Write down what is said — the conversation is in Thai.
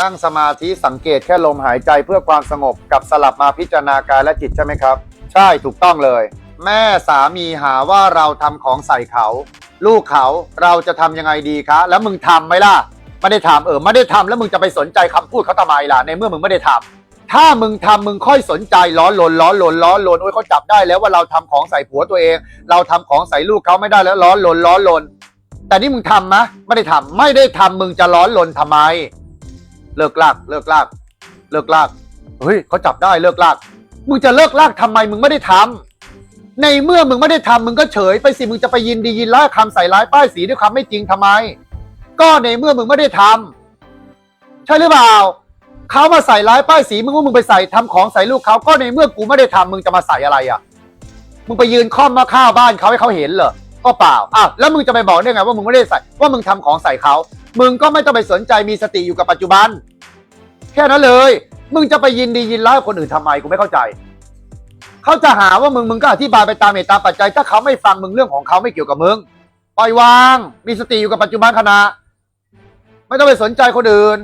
นั่งสมาธิสังเกตแค่ลมหายใจเพื่อความสงบกับสลับมาพิจารณากายและจิตใช่ไหมครับ ใช่ถูกต้องเลย แม่สามีหาว่าเราทำของใส่เขา ลูกเขาเราจะทำยังไงดีคะ แล้วมึงทำไหมล่ะไม่ได้ทำเออไม่ได้ทำแล้วมึงจะไปสนใจคำพูดเขาทำไมล่ะในเมื่อมึงไม่ได้ทำถ้ามึงทำมึงค่อยสนใจล้อหลนล้อหลนล้อหลนโอ้ยเขาจับได้แล้วว่าเราทำของใส่ผัวตัวเอง เราทำของใส่ลูกเขาไม่ได้แล้วล้อหลนล้อหลนแต่นี่มึงทำมะไม่ได้ทำไม่ได้ทำมึงจะร้อนลนทำไม เลิกลาก เลิกลาก เลิกลาก เฮ้ยเขาจับได้เลิกลาก มึงจะเลิกลากทำไมมึงไม่ได้ทำในเมื่อมึงไม่ได้ทำมึงก็เฉย ไปสิมึงจะไปยินดียินร้ายคำใส่ร้ายป้ายสีด้วยคำไม่จริงทำไม ก็ในเมื่อมึงไม่ได้ทำใช่หรือเปล่าเขามาใส่ร้ายป้ายสีมึงว่ามึงไปใส่ทำของใส่ลูกเขาก็ในเมื่อกูไม่ได้ทำมึงจะมาใส่อะไรอะ มึงไปยืนค่อมมาข้าวบ้านเขาให้เขาเห็นเหรอก็เปล่าอ้าวแล้วมึงจะไปบอกได้ไงว่ามึงไม่ได้ใส่ว่ามึงทำของใส่เขา มึงก็ไม่ต้องไปสนใจมีสติอยู่กับปัจจุบัน แค่นั้นเลย มึงจะไปยินดียินร้ายคนอื่นทำไมกูไม่เข้าใจ เขาจะหาว่ามึงมึงก็อธิบายไปตามเหตุตามปัจจัย ถ้าเขาไม่ฟังมึงเรื่องของเขาไม่เกี่ยวกับมึงปล่อยวาง มีสติอยู่กับปัจจุบันขณะ ไม่ต้องไปสนใจคนอื่น